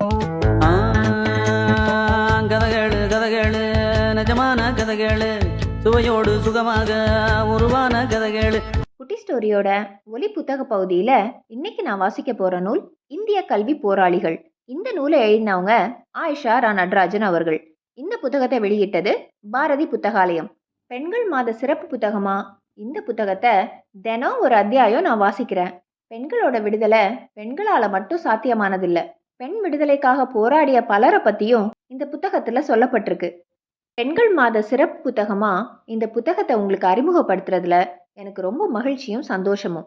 ஆ, கதகளு நிஜமான கதகளு சுவையோடு சுகமாக உருவான கதகளு. குட்டி ஸ்டோரியோட ஒலி புத்தக பகுதியில் இன்னைக்கு நான் வாசிக்க போகிற நூல் இந்திய கல்வி போராளிகள். இந்த நூலை எழுதினவங்க ஆயிஷா ரா நடராஜன் அவர்கள். இந்த புத்தகத்தை வெளியிட்டது பாரதி புத்தகாலயம். பெண்கள் மாத சிறப்பு புத்தகமா? இந்த புத்தகத்தை தினம் ஒரு அத்தியாயம் நான் வாசிக்கிறேன். பெண்களோட விடுதலை பெண்களால் மட்டும் சாத்தியமானதில்லை. பெண் விடுதலைக்காக போராடிய பலரை பற்றியும் இந்த புத்தகத்தில் சொல்லப்பட்டிருக்கு. பெண்கள் மாத சிறப்பு புத்தகமா இந்த புத்தகத்தை உங்களுக்கு அறிமுகப்படுத்துறதுல எனக்கு ரொம்ப மகிழ்ச்சியும் சந்தோஷமும்.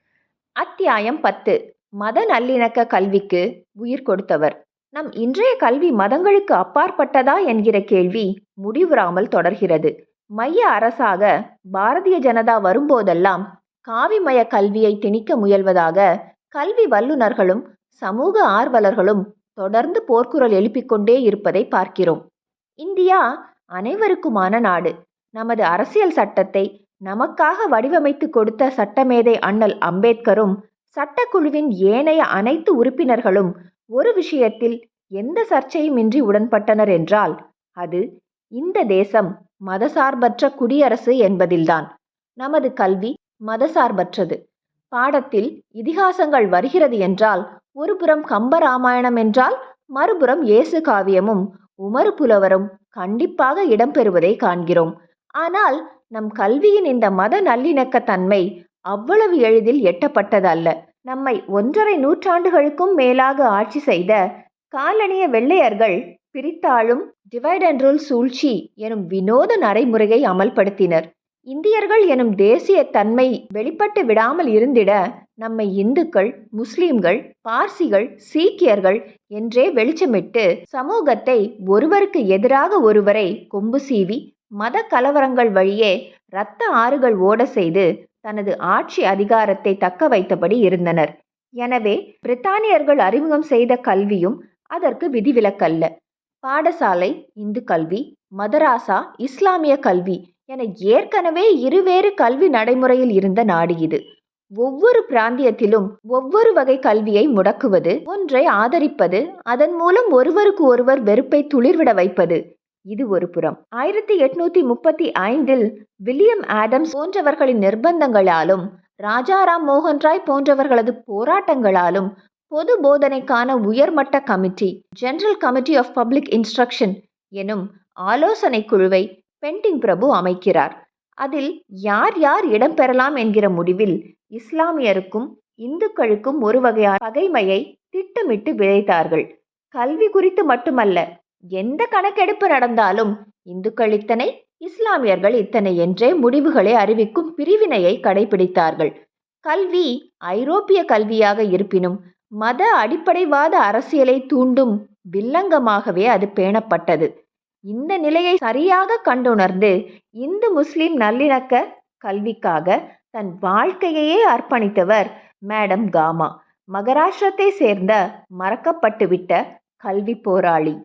அத்தியாயம் பத்து. மத நல்லிணக்க கல்விக்கு உயிர் கொடுத்தவர். நம் இன்றைய கல்வி மதங்களுக்கு அப்பாற்பட்டதா என்கிற கேள்வி முடிவுறாமல் தொடர்கிறது. மைய அரசாக பாரதிய ஜனதா வரும்போதெல்லாம் காவிமய கல்வியை திணிக்க முயல்வதாக கல்வி வல்லுநர்களும் சமூக ஆர்வலர்களும் தொடர்ந்து போர்க்குரல் எழுப்பிக்கொண்டே இருப்பதை பார்க்கிறோம். இந்தியா அனைவருக்குமான நாடு. நமது அரசியல் சட்டத்தை நமக்காக வடிவமைத்து கொடுத்த சட்டமேதை அண்ணல் அம்பேத்கரும் சட்டக்குழுவின் ஏனைய அனைத்து உறுப்பினர்களும் ஒரு விஷயத்தில் எந்த சர்ச்சையுமின்றி உடன்பட்டனர் என்றால் அது இந்த தேசம் மதசார்பற்ற குடியரசு என்பதில்தான். நமது கல்வி மதசார்பற்றது. பாடத்தில் இதிகாசங்கள் வருகிறது என்றால் ஒருபுறம் கம்பராமாயணம் என்றால் மறுபுறம் இயேசு காவியமும் உமறு புலவரும் கண்டிப்பாக இடம்பெறுவதை காண்கிறோம். ஆனால் நம் கல்வியின் இந்த மத நல்லிணக்கத்தன்மை அவ்வளவு எளிதில் எட்டப்பட்டதல்ல. நம்மை ஒன்றரை நூற்றாண்டுகளுக்கும் மேலாக ஆட்சி செய்த காலனிய வெள்ளையர்கள் பிரித்தாளும் டிவைட் அண்ட் ரூல் சூழ்ச்சி எனும் வினோத நடைமுறையை அமல்படுத்தினர். இந்தியர்கள் எனும் தேசிய தன்மை வெளிப்பட்டு விடாமல் இருந்திட நம்மை இந்துக்கள் முஸ்லிம்கள் பார்சிகள் சீக்கியர்கள் என்றே வெளிச்சமிட்டு சமூகத்தை ஒருவருக்கு எதிராக ஒருவரை கொம்பு சீவி மத கலவரங்கள் வழியே இரத்த ஆறுகள் ஓட செய்து தனது ஆட்சி அதிகாரத்தை தக்க வைத்தபடி இருந்தனர். எனவே பிரித்தானியர்கள் அறிமுகம் செய்த கல்வியும் அதற்கு விதிவிலக்கல்ல. பாடசாலை இந்து கல்வி மதராசா இஸ்லாமிய கல்வி என ஏற்கனவே இருவேறு கல்வி நடைமுறையில் இருந்த நாடு இது. ஒவ்வொரு பிராந்தியத்திலும் ஒவ்வொரு வகை கல்வியை முடக்குவது ஒன்றை ஆதரிப்பது அதன் மூலம் ஒருவருக்கு ஒருவர் வெறுப்பை துளிர்விட வைப்பது. இது ஒரு புறம். ஆயிரத்தி எட்நூத்தி முப்பத்தி ஐந்தில் வில்லியம் ஆடம்ஸ் போன்றவர்களின் நிர்பந்தங்களாலும் ராஜாராம் மோகன் ராய் போன்றவர்களது போராட்டங்களாலும் பொது போதனைக்கான உயர்மட்ட committee general committee of public instruction எனும் ஆலோசனை குழுவை பெண்டிங் பிரபு அமைக்கிறார். அதில் யார் யார் இடம்பெறலாம் என்கிற முடிவில் இஸ்லாமியருக்கும் இந்துக்களுக்கும் ஒரு வகையான பகைமையை திட்டமிட்டு விதைத்தார்கள். கல்வி குறித்து மட்டுமல்ல எந்த கணக்கெடுப்பு நடந்தாலும் இந்துக்கள் இத்தனை இஸ்லாமியர்கள் இத்தனை என்றே முடிவுகளை அறிவிக்கும் பிரிவினையை கடைபிடித்தார்கள். கல்வி ஐரோப்பிய கல்வியாக இருப்பினும் மத அடிப்படைவாத அரசியலை தூண்டும் வில்லங்கமாகவே அது பேணப்பட்டது. இந்த நிலையை சரியாக கண்டுணர்ந்து இந்து முஸ்லிம் நல்லிணக்க கல்விக்காக தன் வாழ்க்கையையே அர்ப்பணித்தவர் மேடம் காமா மகாராஷ்டிரத்தை சேர்ந்த மறக்கப்பட்டுவிட்ட கல்வி போராளி.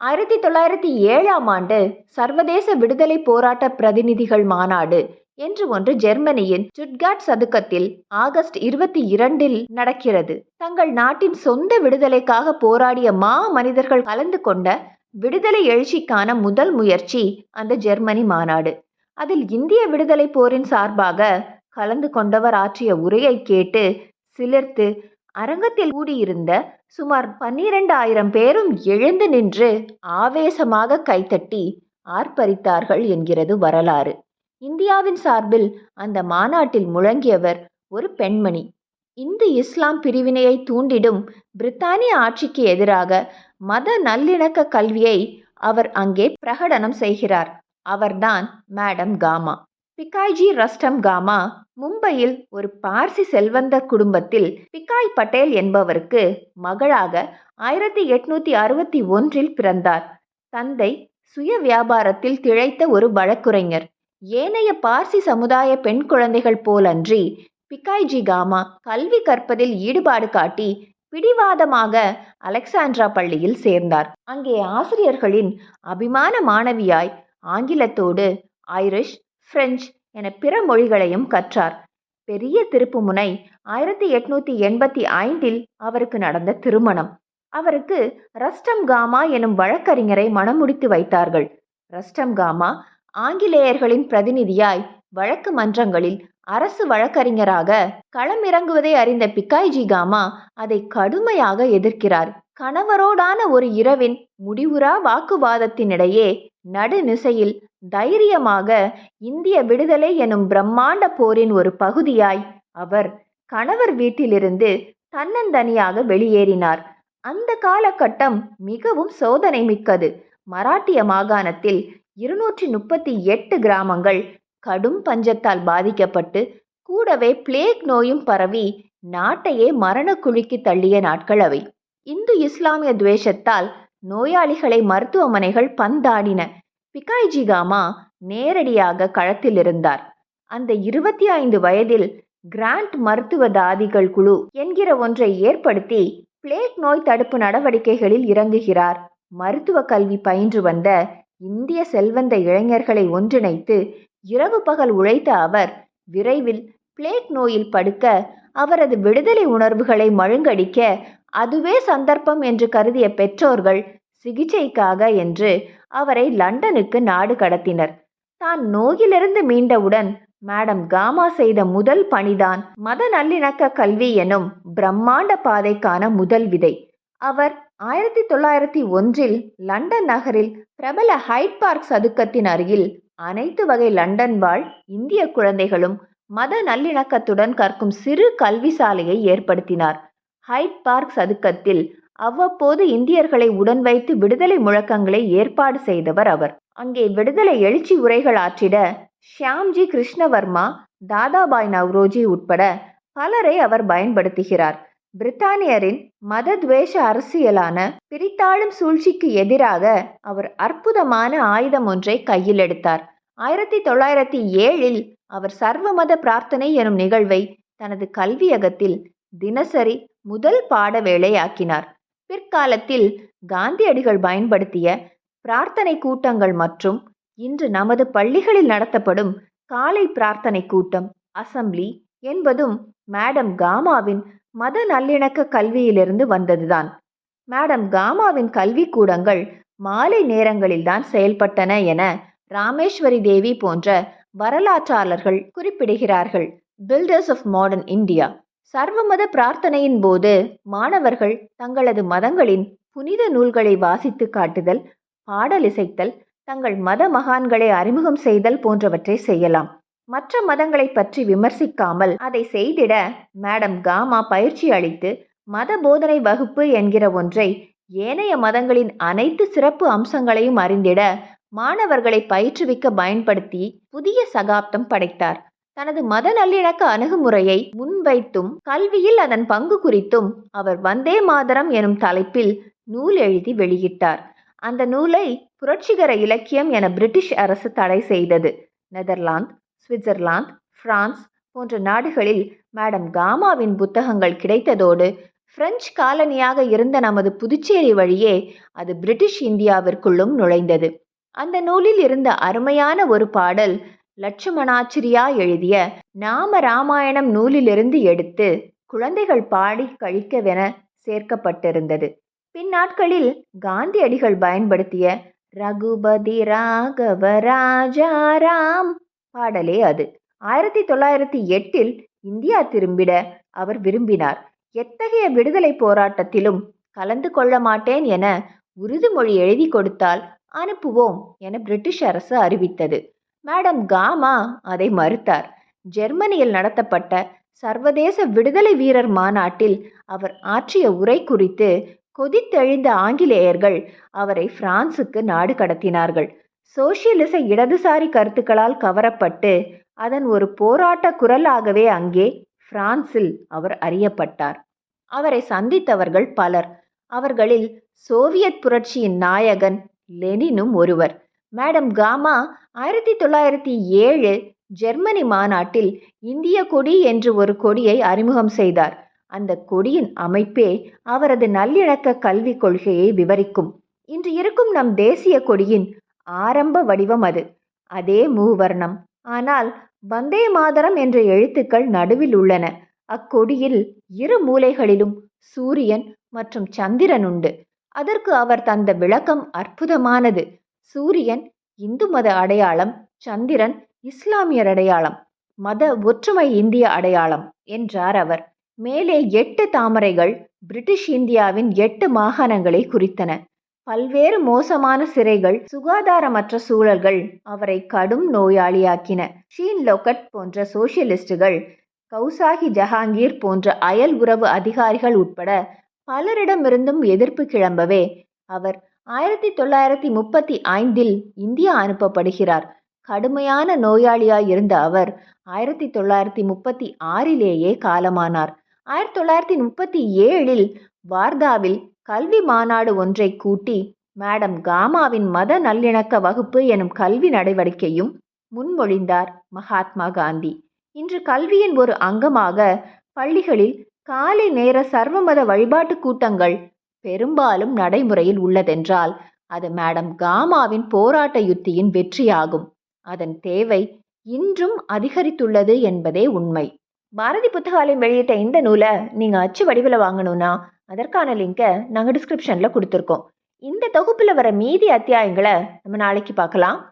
ஆயிரத்தி தொள்ளாயிரத்தி ஏழாம் ஆண்டு சர்வதேச விடுதலை போராட்ட பிரதிநிதிகள் மாநாடு என்று ஒன்று ஜெர்மனியின் சுட்காட் சதுக்கத்தில் ஆகஸ்ட் இருபத்தி இரண்டில் நடக்கிறது. தங்கள் நாட்டின் சொந்த விடுதலைக்காக போராடிய மா மனிதர்கள் கலந்து கொண்ட விடுதலை எழுச்சிக்கான முதல் முயற்சி அந்த ஜெர்மனி மாநாடு. அதில் இந்திய விடுதலை போரின் சார்பாக கலந்து கொண்டவர் ஆற்றிய உரையை கேட்டு சிலிர்த்து அரங்கத்தில் கூடியிருந்த சுமார் பன்னிரண்டாயிரம் பேரும் எழுந்து நின்று ஆவேசமாக கைத்தட்டி ஆர்ப்பரித்தார்கள் என்கிறது வரலாறு. இந்தியாவின் சார்பில் அந்த மாநாட்டில் முழங்கியவர் ஒரு பெண்மணி. இந்து இஸ்லாம் பிரிவினையை தூண்டிடும் பிரித்தானிய ஆட்சிக்கு எதிராக மத நல்லிணக்க கல்வியை அவர் அங்கே பிரகடனம் செய்கிறார். அவர்தான் மேடம் காமா. பிகாய்ஜி ரஸ்டம் காமா மும்பையில் ஒரு பார்சி செல்வந்தர் குடும்பத்தில் பிகாய் பட்டேல் என்பவருக்கு மகளாக ஆயிரத்தி எட்நூத்தி அறுபத்தி ஒன்றில் பிறந்தார். தந்தை சுய வியாபாரத்தில் திளைத்த ஒரு வழக்குரைஞர். ஏனைய பார்சி சமுதாய பெண் குழந்தைகள் போலன்றி பிகாய்ஜி காமா கல்வி கற்பதில் ஈடுபாடு காட்டி பிடிவாதமாக அலெக்சாண்ட்ரா பள்ளியில் சேர்ந்தார். அங்கே ஆசிரியர்களின் அபிமான மாணவியாய் ஆங்கிலத்தோடு ஐரிஷ் பிரெஞ்சு என பிற மொழிகளையும் கற்றார். பெரிய திருப்புமுனை ஆயிரத்தி எட்நூத்தி எண்பத்தி ஐந்தில் அவருக்கு நடந்த திருமணம். அவருக்கு ரஸ்டம் காமா எனும் வழக்கறிஞரை மணமுடித்து வைத்தார்கள். ரஸ்டம் காமா ஆங்கிலேயர்களின் பிரதிநிதியாய் வழக்கு மன்றங்களில் அரசு வழக்கறிஞராக களமிறங்குவதை அறிந்த பிக்காய்ஜி காமா அதை கடுமையாக எதிர்க்கிறார். கணவரோடான ஒரு இரவின் முடிவுறா வாக்குவாதத்தினிடையே நடுநிசையில் தைரியமாக இந்திய விடுதலை எனும் பிரம்மாண்ட போரின் ஒரு பகுதியாய் அவர் கணவர் வீட்டிலிருந்து தன்னந்தனியாக வெளியேறினார். அந்த காலகட்டம் மிகவும் சோதனை மிக்கது மராட்டிய மாகாணத்தில் இருநூற்றி முப்பத்தி எட்டு கிராமங்கள் கடும் பஞ்சத்தால் பாதிக்கப்பட்டு கூடவே பிளேக் நோயும் பரவி நாட்டையே மரணக்குழிக்கு தள்ளிய நாட்கள் அவை. இந்து இஸ்லாமிய துவேஷத்தால் நோயாளிகளை மருத்துவமனைகள் பந்தாடின பிகாய்ஜி காமா நேரடியாக களத்தில் இருந்தார். அந்த இருபத்தி ஐந்து வயதில் கிராண்ட் மருத்துவ தாதிகள் குழு என்கிற ஒன்றை ஏற்படுத்தி பிளேக் நோய் தடுப்பு நடவடிக்கைகளில் இறங்குகிறார். மருத்துவ கல்வி பயின்று வந்த இந்திய செல்வந்த இளைஞர்களை ஒன்றிணைத்து இரவு பகல் உழைத்த அவர் விரைவில் பிளேக் நோயில் படுக்க அவரது விடுதலை உணர்வுகளை மழுங்கடிக்க அதுவே சந்தர்ப்பம் என்று கருதிய பெற்றோர்கள் சிகிச்சைக்காக என்று அவரை லண்டனுக்கு நாடு கடத்தினர். தான் நோயிலிருந்து மீண்டவுடன் மேடம் காமா செய்த முதல் பணிதான் மத நல்லிணக்க கல்வி எனும் பிரம்மாண்ட பாதைக்கான முதல் விதை. அவர் ஆயிரத்தி தொள்ளாயிரத்தி ஒன்றில் லண்டன் நகரில் பிரபல ஹைட் பார்க் சதுக்கத்தின் அருகில் அனைத்து வகை லண்டன் வாழ் இந்திய குழந்தைகளும் மத நல்லிணக்கத்துடன் கற்கும் சிறு கல்வி சாலையை ஏற்படுத்தினார். ஹைட் பார்க் சதுக்கத்தில் அவ்வப்போது இந்தியர்களை உடன் வைத்து விடுதலை முழக்கங்களை ஏற்பாடு செய்தவர் அவர். அங்கே விடுதலை எழுச்சி உரைகள் ஆற்றிட ஷியாம்ஜி கிருஷ்ணவர்மா தாதாபாய் நவ்ரோஜி உட்பட பலரை அவர் பயன்படுத்துகிறார். பிரித்தானியரின் மதத்வேஷ அரசியலான பிரித்தாளும் சூழ்ச்சிக்கு எதிராக அவர் அற்புதமான ஆயுதம் ஒன்றை கையில் எடுத்தார். ஆயிரத்தி தொள்ளாயிரத்தி ஏழில் அவர் சர்வமத பிரார்த்தனை எனும் நிகழ்வை தனது கல்வியகத்தில் தினசரி முதல் பாட வேளையாக்கினார். பிற்காலத்தில் காந்தியடிகள் பயன்படுத்திய பிரார்த்தனை கூட்டங்கள் மற்றும் இன்று நமது பள்ளிகளில் நடத்தப்படும் காலை பிரார்த்தனை கூட்டம் அசம்பிளி என்பதும் மேடம் காமாவின் மத நல்லிணக்க கல்வியிலிருந்து வந்ததுதான். மேடம் காமாவின் கல்விக்கூடங்கள் மாலை நேரங்களில்தான் செயல்பட்டன என ராமேஸ்வரி தேவி போன்ற வரலாற்றாளர்கள் குறிப்பிடுகிறார்கள். பில்டர்ஸ் ஆஃப் மாடர்ன் இந்தியா சர்வமத பிரார்த்தனையின் போது மாணவர்கள் தங்களது மதங்களின் புனித நூல்களை வாசித்து காட்டுதல் பாடலிசைத்தல் தங்கள் மத மகான்களை அறிமுகம் செய்தல் போன்றவற்றை செய்யலாம். மற்ற மதங்களை பற்றி விமர்சிக்காமல் அதை செய்திட மேடம் காமா பயிற்சி அளித்து மத போதனை வகுப்பு என்கிற ஒன்றை ஏனைய மதங்களின் அனைத்து சிறப்பு அம்சங்களையும் அறிந்திட மாணவர்களை பயிற்றுவிக்க பயன்படுத்தி புதிய சகாப்தம் படைத்தார். தனது மத நல்லிணக்க அணுகுமுறையை முன்வைத்தும் கல்வியில் அதன் பங்கு குறித்தும் அவர் வந்தே மாதரம் எனும் தலைப்பில் நூல் எழுதி வெளியிட்டார். அந்த நூலை புரட்சிகர இலக்கியம் என பிரிட்டிஷ் அரசு தடை செய்தது. நெதர்லாந்து சுவிட்சர்லாந்து பிரான்ஸ் போன்ற நாடுகளில் மேடம் காமாவின் புத்தகங்கள் கிடைத்ததோடு பிரெஞ்சு காலனியாக இருந்த நமது புதுச்சேரி வழியே அது பிரிட்டிஷ் இந்தியாவிற்குள்ளும் நுழைந்தது. அந்த நூலில் இருந்த அருமையான ஒரு பாடல் லட்சுமணாச்சிரியா எழுதிய நாம ராமாயணம் நூலிலிருந்து எடுத்து குழந்தைகள் பாடி கழிக்கவென சேர்க்கப்பட்டிருந்தது. பின்னாட்களில் காந்தியடிகள் பயன்படுத்திய ரகுபதி ராகவ ராஜாராம் பாடலே அது. ஆயிரத்தி தொள்ளாயிரத்தி எட்டில் இந்தியா திரும்பிட அவர் விரும்பினார். எத்தகைய விடுதலை போராட்டத்திலும் கலந்து கொள்ள மாட்டேன் என உறுதிமொழி எழுதி கொடுத்தால் அனுப்புவோம் என பிரிட்டிஷ் அரசு அறிவித்தது. மேடம் காமா அதை மறுத்தார். ஜெர்மனியில் நடத்தப்பட்ட சர்வதேச விடுதலை வீரர் மாநாட்டில் அவர் ஆற்றிய உரை குறித்து கொதித்தெழுந்த ஆங்கிலேயர்கள் அவரை பிரான்சுக்கு நாடு கடத்தினார்கள். சோசியலிச இடதுசாரி கருத்துக்களால் கவரப்பட்டு அதன் ஒரு போராட்ட குரலாகவே அங்கே பிரான்சில் அவர் அறியப்பட்டார். அவரை சந்தித்தவர்கள் பலர். அவர்களில் சோவியத் புரட்சியின் நாயகன் லெனினும் ஒருவர். மேடம் காமா ஆயிரத்தி தொள்ளாயிரத்தி ஏழு ஜெர்மனி மாநாட்டில் இந்திய கொடி என்று ஒரு கொடியை அறிமுகம் செய்தார். அந்த கொடியின் அமைப்பே அவரது நல்லிணக்க கல்விக் கொள்கையை விவரிக்கும். இன்று இருக்கும் நம் தேசிய கொடியின் ஆரம்ப வடிவம் அது. அதே மூவர்ணம். ஆனால் வந்தே மாதரம் என்ற எழுத்துக்கள் நடுவில் உள்ளன. அக்கொடியில் இரு மூலைகளிலும் சூரியன் மற்றும் சந்திரன் உண்டு. அதற்கு அவர் தந்த விளக்கம் அற்புதமானது. சூரியன் இந்து மத அடையாளம் சந்திரன் இஸ்லாமியர் அடையாளம் மத ஒற்றுமை இந்திய அடையாளம் என்றார் அவர். மேலே எட்டு தாமரைகள் பிரிட்டிஷ் இந்தியாவின் எட்டு மாகாணங்களை குறித்தன. பல்வேறு மோசமான சிறைகள் சுகாதாரமற்ற சூழல்கள் அவரை கடும் நோயாளியாக்கின. ஷீன் லொக்கட் போன்ற சோசியலிஸ்டுகள் கௌசாகி ஜஹாங்கீர் போன்ற அயல் உறவு அதிகாரிகள் உட்பட பலரிடமிருந்தும் எதிர்ப்பு கிளம்பவே அவர் ஆயிரத்தி தொள்ளாயிரத்தி முப்பத்தி ஐந்தில் இந்தியா அனுப்பப்படுகிறார். கடுமையான நோயாளியாய் இருந்த அவர் ஆயிரத்தி தொள்ளாயிரத்தி முப்பத்தி ஆறிலேயே காலமானார். ஆயிரத்தி தொள்ளாயிரத்தி முப்பத்தி ஏழில் வார்தாவில் கல்வி மாநாடு ஒன்றை கூட்டி மேடம் காமாவின் மத நல்லிணக்க வகுப்பு எனும் கல்வி நடவடிக்கையும் முன்மொழிந்தார் மகாத்மா காந்தி. இன்று கல்வியின் ஒரு அங்கமாக பள்ளிகளில் காலை நேர சர்வமத வழிபாட்டு கூட்டங்கள் பெரும்பாலும் நடைமுறையில் உள்ளதென்றால் அது மேடம் காமாவின் போராட்ட யுத்தியின் வெற்றியாகும். அதன் தேவை இன்றும் அதிகரித்துள்ளது என்பதே உண்மை. பாரதி புத்தகாலயம் வெளியிட்ட இந்த நூலை நீங்கள் அச்சு வடிவில் வாங்கணும்னா அதற்கான லிங்கை நாங்கள் டிஸ்கிரிப்ஷனில் கொடுத்துருக்கோம். இந்த தொகுப்பில் வர மீதி அத்தியாயங்களை நம்ம நாளைக்கு பார்க்கலாம்.